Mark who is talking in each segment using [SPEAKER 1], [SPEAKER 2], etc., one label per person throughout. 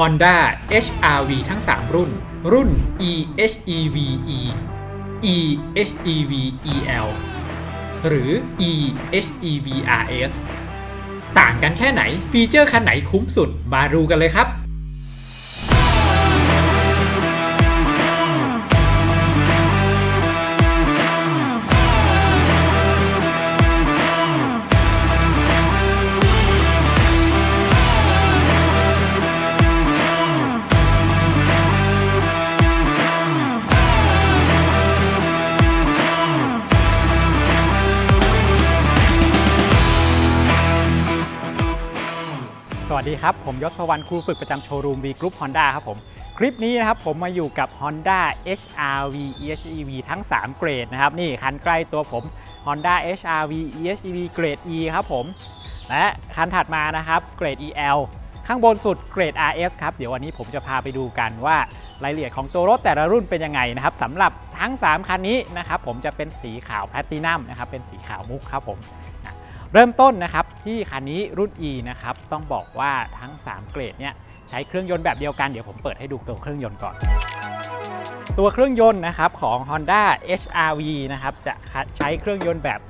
[SPEAKER 1] Honda HR-V ทั้ง 3 รุ่น รุ่น eHEV-E eHEV EL หรือ eHEV RS ต่างกันแค่ไหน ฟีเจอร์คันไหนคุ้มสุด มาดูกันเลยครับ
[SPEAKER 2] ดีครับ ผมยศวรรณครูฝึกประจำโชว์รูม V Group Honda ครับผม คลิปนี้นะครับผมมาอยู่กับ Honda HR-V EHEV ทั้ง 3 เกรดนะครับ นี่คันใกล้ตัวผม Honda HR-V EHEV เกรด E ครับผม และคันถัดมานะครับเกรด EL ข้างบนสุดเกรด RS ครับ เดี๋ยววันนี้ผมจะพาไปดูกันว่ารายละเอียดของตัวรถแต่ละรุ่นเป็นยังไงนะครับสำหรับทั้ง 3 คันนี้นะครับผมจะเป็นสีขาวแพลตินัมนะครับเป็นสีขาวมุกครับผม เริ่มต้นนะครับที่คันนี้รุ่น E นะครับต้องบอกว่าทั้ง 3 เกรดเนี่ยใช้เครื่องยนต์แบบเดียวกันเดี๋ยวผมเปิดให้ดูตัวเครื่องยนต์ก่อน ตัวเครื่องยนต์นะครับของ Honda HR-V นะครับจะใช้เครื่องยนต์แบบ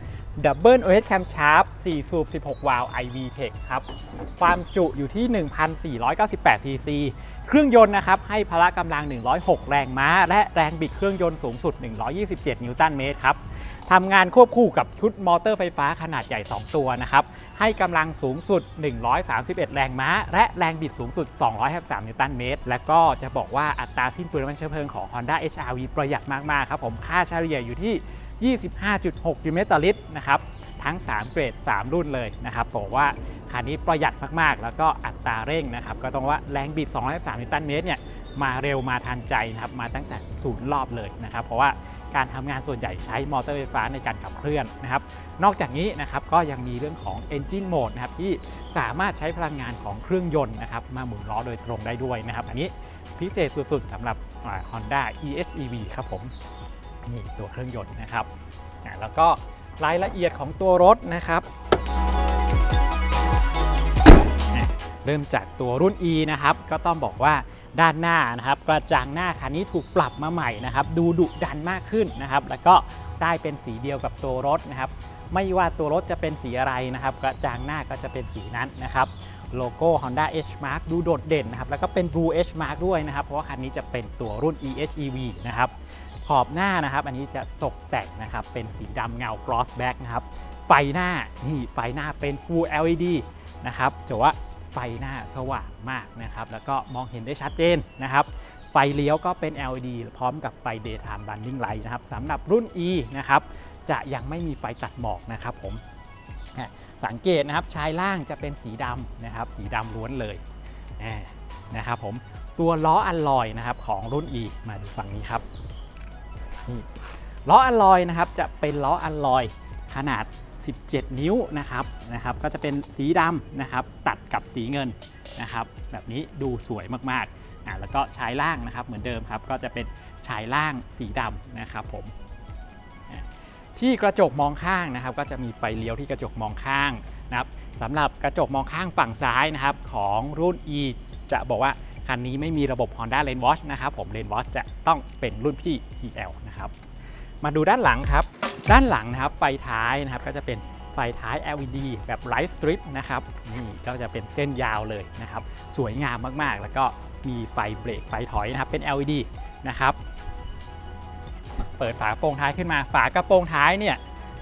[SPEAKER 2] Double OS Camshaft 4สูบ 16 วาล์ว ivtec ครับ ความจุอยู่ที่ 1,498 cc เครื่องยนต์นะครับให้พละกำลัง 106 แรงม้า และแรงบิดเครื่องยนต์สูงสุด 127 นิวตันเมตรครับ ทำงานควบคู่กับชุดมอเตอร์ไฟฟ้าขนาดใหญ่ 2 ตัวนะครับ ให้กำลังสูงสุด 131 แรงม้า และแรงบิดสูงสุด 253 นิวตันเมตร และก็จะบอกว่าอัตราสิ้นเปลืองน้ำมันเชื้อเพลิงของ Honda HR-V ประหยัดมาก ๆ ครับผมค่าเฉลี่ยอยู่ที่ 25.6กิโลเมตรต่อลิตรนะครับทั้ง 3 เกรด 3 รุ่นเลยนะครับบอกว่าคันนี้ประหยัดมาก ๆ แล้วก็อัตราเร่งนะครับ ก็ต้องว่าแรงบิด203นิวตันเมตรเนี่ยมาเร็วมาทันใจนะครับ มาตั้งแต่ศูนย์รอบเลยนะครับ เพราะว่า การทำงานส่วนใหญ่ใช้มอเตอร์ไฟฟ้าในการขับเคลื่อนนะครับ นอกจากนี้นะครับก็ยังมีเรื่องของ Engine Mode นะครับที่สามารถใช้พลังงานของเครื่องยนต์นะครับมาหมุนล้อโดยตรงได้ด้วยนะครับ อันนี้พิเศษสุดๆสำหรับอ่า Honda EHEV ครับผมนี่ตัวเครื่องยนต์นะครับ แล้วก็รายละเอียดของตัวรถนะครับ เริ่มจากตัวรุ่น E นะครับ ก็ต้องบอกว่า ด้านหน้านะครับกระจังหน้าคันนี้ถูกปรับมาใหม่นะครับดูดุดันมากขึ้นนะครับ แล้วก็ได้เป็นสีเดียวกับตัวรถนะครับ ไม่ว่าตัวรถจะเป็นสีอะไรนะครับ กระจังหน้าก็จะเป็นสีนั้นนะครับโลโก้ Honda H Mark ดูโดดเด่นนะครับแล้วก็เป็น Blue H Mark ด้วยนะครับ เพราะว่าคันนี้จะเป็นตัวรุ่น EHEV นะครับขอบหน้านะครับ อันนี้จะตกแต่งนะครับเป็นสีดำเงา gloss black นะครับไฟหน้านี่ไฟหน้าเป็น Full LED นะครับจะว่า ไฟหน้าสว่างมากนะครับแล้วก็มองเห็นได้ชัดเจนนะครับไฟเลี้ยวก็เป็น LED พร้อมกับไฟ daytime running light นะครับสำหรับรุ่น E นะครับจะยังไม่มีไฟตัดหมอกนะครับผมสังเกตนะครับชายล่างจะเป็นสีดำนะครับสีดำล้วนเลยนะครับผมตัวล้ออัลลอยนะครับของรุ่น E มาดูฝั่งนี้ครับล้ออัลลอยนะครับจะเป็นล้ออัลลอยขนาด 17 นิ้วนะครับนะครับก็จะเป็นสีดำนะครับตัดกับสีเงินนะครับแบบนี้ดูสวยมากๆอ่าแล้วก็ชายล่างนะครับเหมือนเดิมครับก็จะเป็นชายล่างสีดำนะครับผมที่กระจกมองข้างนะครับ ก็จะมีไฟเลี้ยวที่กระจกมองข้างนะครับสำหรับกระจกมองข้างฝั่งซ้ายนะครับของรุ่น E จะบอกว่าคันนี้ไม่มีระบบ Honda Lane Watch นะครับผม Lane Watch จะต้องเป็นรุ่นพี่ EL นะครับ มาดูด้านหลังครับ ด้านหลังนะครับไฟท้ายนะครับก็จะเป็นไฟท้าย LED แบบ Light Strip นะครับนี่ก็จะเป็นเส้นยาวเลยนะครับ สวยงามมากๆ แล้วก็มีไฟเบรกไฟถอยนะครับเป็น LED นะครับ เปิดฝากระโปรงท้ายขึ้นมา ฝากระโปรงท้ายเนี่ย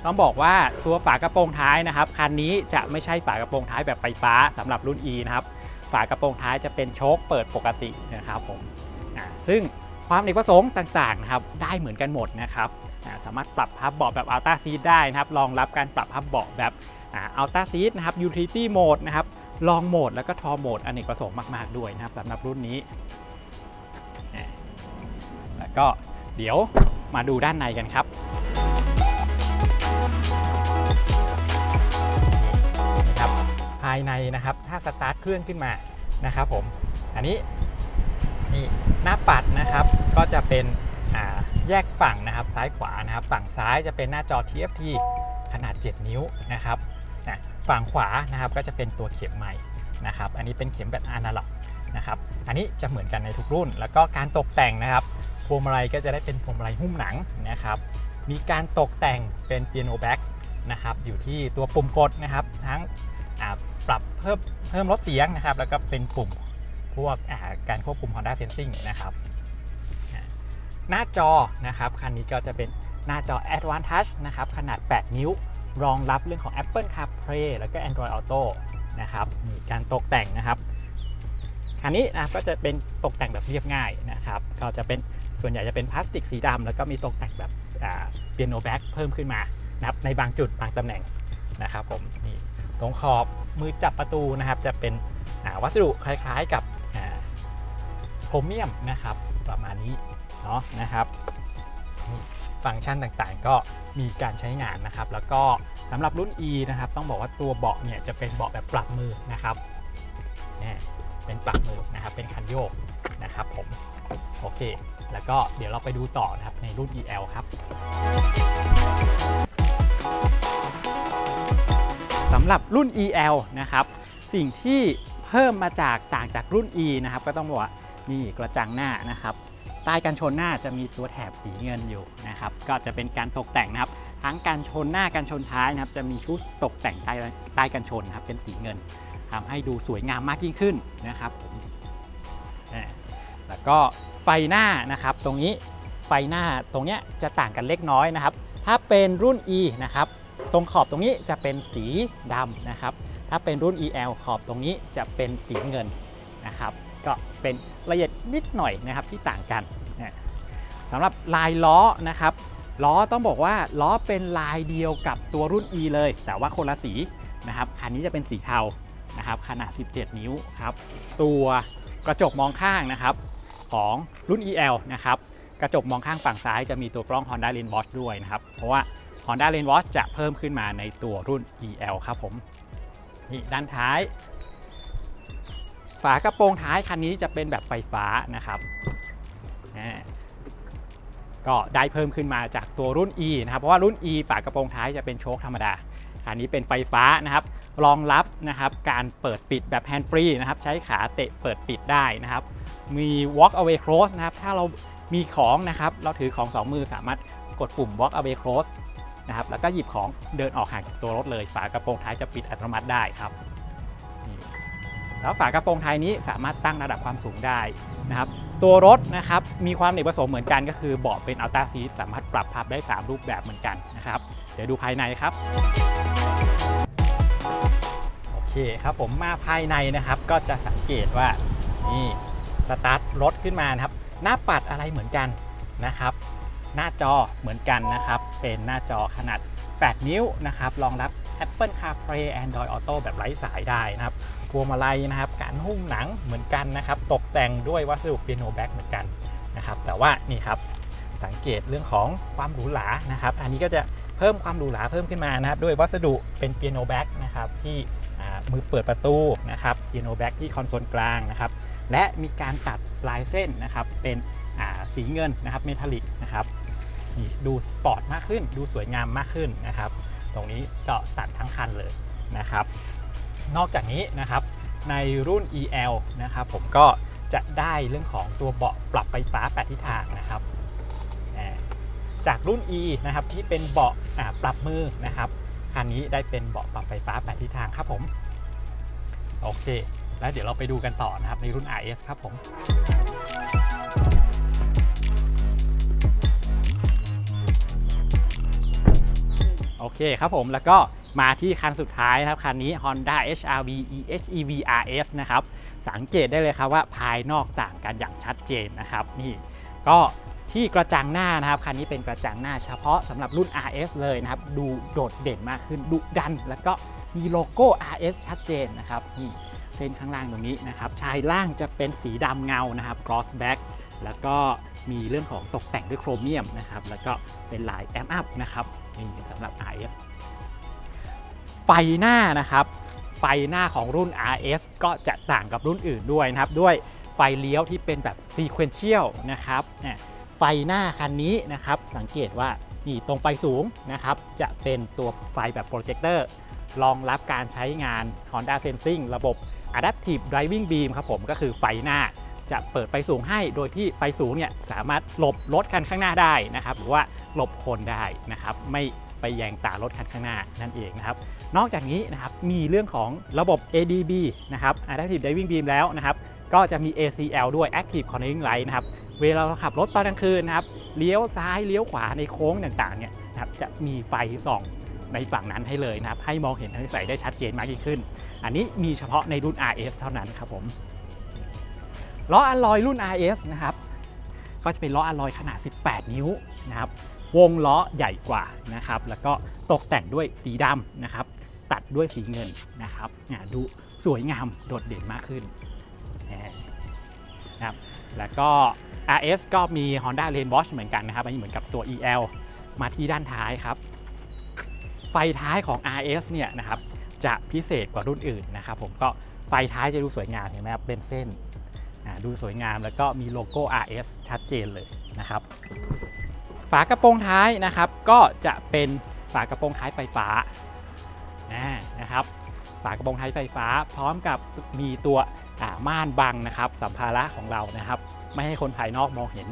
[SPEAKER 2] ต้องบอกว่าตัวฝากระโปรงท้ายนะครับคันนี้จะไม่ใช่ฝากระโปรงท้ายแบบไฟฟ้าสำหรับรุ่น E นะครับฝากระโปรงท้ายจะเป็นโชคเปิดปกตินะครับผมซึ่ง ความเนกประสงค์ต่างๆนะครับได้เหมือนกันหมดนะครับสามารถปรับพับเบาะแบบอัลต้าซีดได้นะครับรองรับการปรับพับเบาะแบบอัลต้าซีดนะครับยูทิลิตี้โหมดนะครับลองโหมดแล้วก็ทอโหมดอเนกประสงค์มาก ๆ ด้วยนะครับสำหรับรุ่นนี้ แล้วก็เดี๋ยวมาดูด้านในกันครับภายในนะครับถ้าสตาร์ทเครื่องขึ้นมานะครับผมอันนี้ นี่หน้าปัดนะครับก็จะเป็นแยกฝั่งนะครับซ้ายขวานะครับ ฝั่งซ้ายจะเป็นหน้าจอ TFT ขนาด 7 นิ้วนะครับนะฝั่งขวานะครับก็จะเป็นตัวเข็มใหม่นะครับ อันนี้เป็นเข็มแบบอนาล็อกนะครับ อันนี้จะเหมือนกันในทุกรุ่น แล้วก็การตกแต่งนะครับพวงมาลัยก็จะได้เป็นพวงมาลัยหุ้มหนังนะครับ มีการตกแต่งเป็นเปียโนแบ็กนะครับ อยู่ที่ตัวปุ่มกดนะครับ ทั้งปรับเพิ่มเพิ่มลดเสียงนะครับ แล้วก็เป็นปุ่ม พวกาการควบคุม Honda Sensing นะครับหน้าจอนะครับคันนี้ก็จะเป็นหน้าจอ Advanced Touch นะครับขนาด 8 นิ้ว รองรับเรื่องของ Apple CarPlay แล้วก็ Android Auto นะครับมีการตกแต่งนะครับคันนี้นะก็จะเป็นตกแต่งแบบเรียบง่ายนะครับ ก็จะเป็นส่วนใหญ่จะเป็นพลาสติกสีดำแล้วก็มีตกแต่งแบบเปียโนแบ็กเพิ่มขึ้นมานะครับในบางจุดบางตำแหน่งนะครับผมนี่ตรงขอบมือจับประตูนะครับ จะเป็นวัสดุคล้ายๆกับ ครเมียมนะครับ ประมาณนี้เนาะนะครับ ฟังก์ชันต่างๆ ก็มีการใช้งานนะครับ แล้วก็สำหรับรุ่น E นะครับ ต้องบอกว่าตัวเบาะเนี่ยจะเป็นเบาะแบบปรับมือนะครับเนี่ยเป็นปรับมือนะครับ เป็นคันโยกนะครับผม โอเค แล้วก็เดี๋ยวเราไปดูต่อนะครับในรุ่น EL ครับสำหรับรุ่น EL นะครับ สิ่งที่เพิ่มมาจากต่างจากรุ่น E นะครับ ก็ต้องบอกว่า นี่กระจังหน้านะครับใต้กันชนหน้าจะมีตัวแถบสีเงินอยู่นะครับก็จะเป็นการตกแต่งนะครับ ทั้งการชนหน้าการชนท้ายนะครับ จะมีชุดตกแต่งใต้ใต้กันชนนะครับเป็นสีเงินทำให้ดูสวยงามมากยิ่งขึ้นนะครับผมแล้วก็ไฟหน้านะครับตรงนี้ไฟหน้าตรงเนี้ยจะต่างกันเล็กน้อยนะครับ ถ้าเป็นรุ่น E นะครับตรงขอบตรงนี้จะเป็นสีดำนะครับ ถ้าเป็นรุ่น EL ขอบตรงนี้จะเป็นสีเงินนะครับ ก็เป็นละเอียดนิดหน่อยนะครับที่ต่างกันสำหรับลายล้อนะครับล้อต้องบอกว่าล้อเป็นลายเดียวกับตัวรุ่น E เลย แต่ว่าคนละสีนะครับคันนี้จะเป็นสีเทานะครับขนาด 17 นิ้วครับตัวกระจกมองข้างนะครับของรุ่น EL นะครับกระจกมองข้างฝั่งซ้ายจะมีตัวกล้อง Honda Lens Watch ด้วยนะครับเพราะว่า Honda Lens Watch จะเพิ่มขึ้นมาในตัวรุ่น EL ครับผมนี่ด้านท้าย ฝากระโปรงท้ายคันนี้จะเป็นแบบไฟฟ้านะครับก็ได้เพิ่มขึ้นมาจากตัวรุ่น E นะครับ เพราะว่ารุ่น E ฝากระโปรงท้ายจะเป็นโชคธรรมดาคันนี้เป็นไฟฟ้านะครับ รองรับนะครับการเปิดปิดแบบแฮนด์ฟรีนะครับ ใช้ขาเตะเปิดปิดได้นะครับ มี walk away close นะครับ ถ้าเรามีของนะครับ เราถือของสองมือสามารถกดปุ่ม walk away close นะครับ แล้วก็หยิบของเดินออกห่างจากตัวรถเลย ฝากระโปรงท้ายจะปิดอัตโนมัติได้ครับ แล้วฝากระโปรงท้ายนี้สามารถตั้งระดับความสูงได้นะครับตัวรถนะครับมีความเอกประสงค์เหมือนกันก็คือเบาะเป็นอัลต้าซีสามารถปรับพับได้ 3 รูปแบบเหมือนกันนะครับเดี๋ยวดูภายในครับโอเคครับผมมาภายในนะครับก็จะสังเกตว่านี่สตาร์ทรถขึ้นมานะครับหน้าปัดอะไรเหมือนกันนะครับหน้าจอเหมือนกันนะครับ เป็นหน้าจอขนาด 8 นิ้วนะครับรองรับ Apple CarPlay Android Auto แบบไร้สายได้นะครับพวงมาลัยนะครับ การหุ้มหนังเหมือนกันนะครับ ตกแต่งด้วยวัสดุเปียโนแบ็กเหมือนกันนะครับ แต่ว่านี่ครับสังเกตเรื่องของความหรูหรานะครับ อันนี้ก็จะเพิ่มความหรูหราเพิ่มขึ้นมานะครับ ด้วยวัสดุเป็นเปียโนแบ็กนะครับที่มือเปิดประตูนะครับเปียโนแบ็กที่คอนโซลกลางนะครับ และมีการตัดลายเส้นนะครับเป็นสีเงินนะครับเมทัลลิกนะครับนี่ดูสปอร์ตมากขึ้น ดูสวยงามมากขึ้นนะครับ ตรงนี้ก็ตัดทั้งคันเลยนะครับ นอกจากนี้นะครับในรุ่น EL นะครับผมก็จะได้เรื่องของตัวเบาะปรับไฟฟ้า8ทิศทางนะครับ จากรุ่น E นะครับที่เป็นเบาะปรับมือนะครับคันนี้ได้เป็นเบาะปรับไฟฟ้า8ทิศทางครับผม โอเค แล้วเดี๋ยวเราไปดูกันต่อนะครับในรุ่น RS ครับผม โอเคครับผมแล้วก็มาที่คันสุดท้ายนะครับ คันนี้ Honda HRV EHEV RS นะครับ สังเกตได้เลยครับว่าภายนอกต่างกันอย่างชัดเจนนะครับนี่ก็ที่กระจังหน้านะครับคันนี้เป็นกระจังหน้าเฉพาะสำหรับรุ่น RS เลยนะครับ ดูโดดเด่นมากขึ้นดุดัน แล้วก็มีโลโก้ RS ชัดเจนนะครับนี่เส้นข้างล่างตรงนี้นะครับชายล่างจะเป็นสีดำเงานะครับ cross back แล้วก็มีเรื่องของตกแต่งด้วยโครเมียมนะครับ แล้วก็เป็นลายแอมอัพนะครับนี่สำหรับ RS ไฟหน้านะครับ ไฟหน้าของรุ่น RS ก็จะต่างกับรุ่นอื่นด้วยนะครับ ด้วยไฟเลี้ยวที่เป็นแบบ sequential นะครับไฟหน้าคันนี้นะครับ สังเกตว่านี่ตรงไฟสูงนะครับ จะเป็นตัวไฟแบบโปรเจคเตอร์รองรับการใช้งาน Honda Sensing ระบบ Adaptive Driving Beam ครับผมก็คือไฟหน้า จะเปิดไฟสูงให้ โดยที่ไฟสูงเนี่ยสามารถหลบรถคันข้างหน้าได้นะครับ หรือว่าหลบคนได้นะครับ ไม่ไปแยงตารถคันข้างหน้านั่นเองนะครับ นอกจากนี้นะครับมีเรื่องของระบบ ADB นะครับ Adaptive Driving Beam แล้วนะครับ ก็จะมี ACL ด้วย Active Cornering Light นะครับ เวลาเราขับรถตอนกลางคืนนะครับ เลี้ยวซ้ายเลี้ยวขวาในโค้งต่างๆเนี่ยนะครับจะมีไฟส่องในฝั่งนั้นให้เลยนะครับ ให้มองเห็นทางใส่ได้ชัดเจนมากยิ่งขึ้น อันนี้มีเฉพาะในรุ่น RS เท่านั้นครับผม ล้ออะลอยรุ่น RS นะครับก็จะเป็นล้ออะลอยขนาด 18 นิ้วนะครับวงล้อใหญ่กว่านะครับแล้วก็ตกแต่งด้วยสีดำนะครับตัดด้วยสีเงินนะครับดูสวยงามโดดเด่นมากขึ้นนะครับแล้วก็ RS ก็มี Honda Lane Watch เหมือนกันนะครับอันนี้เหมือนกับตัว EL มาที่ด้านท้ายครับ ไฟท้ายของ RS เนี่ยนะครับจะพิเศษกว่ารุ่นอื่นนะครับผมก็ไฟท้ายจะดูสวยงามเห็นไหมครับเป็นเส้น ดูสวยงามแล้วก็มีโลโก้ RS ชัดเจนเลยนะครับ ฝากระโปรงท้ายนะครับ ก็จะเป็นฝากระโปรงท้ายไฟฟ้านะครับฝากระโปรงท้ายไฟฟ้า พร้อมกับมีตัวม่านบังนะครับ สัมภาระของเรานะครับ ไม่ให้คนภายนอกมองเห็น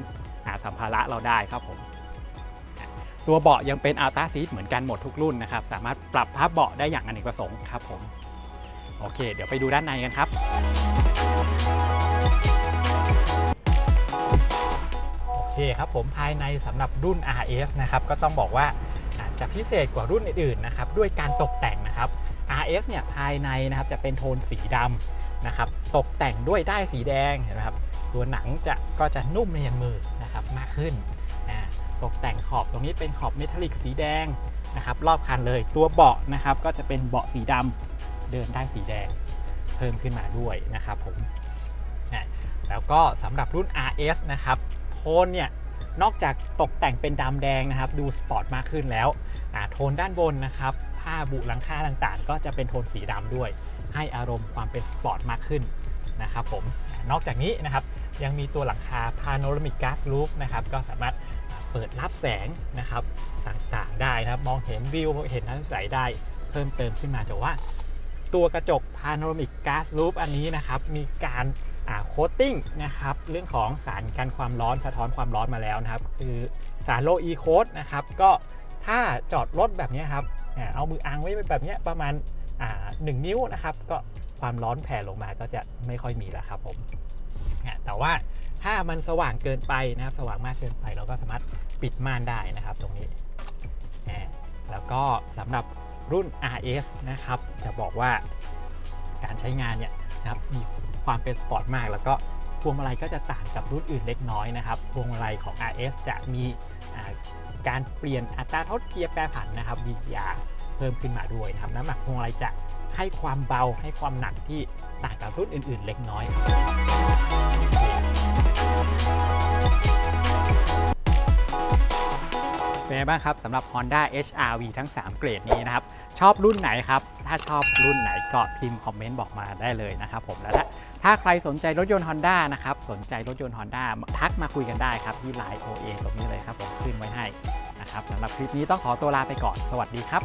[SPEAKER 2] สัมภาระเราได้ครับผมตัวเบาะยังเป็นอัลต้าซีทเหมือนกันหมดทุกรุ่นนะครับ สามารถปรับพับเบาะได้อย่างอเนกประสงค์ครับผม โอเค เดี๋ยวไปดูด้านในกันครับ คครับผมภายในสำหรับรุ่น RS นะครับก็ต้องบอกว่าอาจจะพิเศษกว่ารุ่นอื่นๆนะครับด้วยการตกแต่งนะครับ RS เนี่ยภายในนะครับจะเป็นโทนสีดำนะครับตกแต่งด้วยได้ายสีแดงเห็นไหมครับตัวหนังจะก็จะนุ่มในยันมือนะครับมากขึ้นตกแต่งขอบตรงนี้เป็นขอบเมทัลลิกสีแดงนะครับรอบคันเลยตัวเบาะนะครับก็จะเป็นเบาะสีดำเดินได้สีแดงเพิ่มขึ้นมาด้วยนะครับผมนะแล้วก็สำหรับรุ่น RS นะครับ โทนเนี่ยนอกจากตกแต่งเป็นดำแดงนะครับ ดูสปอร์ตมากขึ้นแล้วโทนด้านบนนะครับ ผ้าบุหลังคาต่างๆ ก็จะเป็นโทนสีดำด้วย ให้อารมณ์ความเป็นสปอร์ตมากขึ้นนะครับผมนอกจากนี้นะครับยังมีตัวหลังคา Panoramic Glass Roof นะครับก็สามารถเปิดรับแสงนะครับต่างๆได้นะครับ มองเห็นวิวเห็นทั้งใสได้เพิ่มเติมขึ้นมาแต่ว่า ตัวกระจก Panoramic Glass Roof อันนี้นะครับมีการ โคตติ้งนะครับเรื่องของสารกันความร้อนสะท้อนความร้อนมาแล้วนะครับ คือสารโลอีโคดนะครับก็ถ้าจอดรถแบบนี้ครับเอามืออังไว้แบบนี้ประมาณหนึ่งนิ้วนะครับ ก็ความร้อนแผ่ลงมาก็จะไม่ค่อยมีแล้วครับผมแต่ว่าถ้ามันสว่างเกินไปนะครับ สว่างมากเกินไปเราก็สามารถปิดม่านได้นะครับ ตรงนี้ แล้วก็สำหรับรุ่น RS นะครับ จะบอกว่าการใช้งานเนี่ย นะครับมีความเป็นสปอร์ตมาก แล้วก็พวงมาลัยก็จะต่างกับรุ่นอื่นเล็กน้อยนะครับพวงมาลัยของ RS จะมีการเปลี่ยนอัตราทดเกียร์แปรผันนะครับ VGR เพิ่มขึ้นมาด้วยนะครับน้ำหนักพวงมาลัยจะให้ความเบาให้ความหนักที่ต่างกับรุ่นอื่น ๆ เล็กน้อยครับ เป็นไงบ้างครับสำหรับ Honda HR-V ทั้ง 3 เกรดนี้นะครับ ชอบรุ่นไหนครับ ถ้าชอบรุ่นไหนก็พิมพ์คอมเมนต์บอกมาได้เลยนะครับผมแล้วถ้าถ้าใครสนใจรถยนต์ Honda นะครับ สนใจรถยนต์ Honda ทักมาคุยกันได้ครับ ที่ไลน์ OA ตรงนี้เลยครับผมขึ้นไว้ให้นะครับสำหรับคลิปนี้ต้องขอตัวลาไปก่อน สวัสดีครับ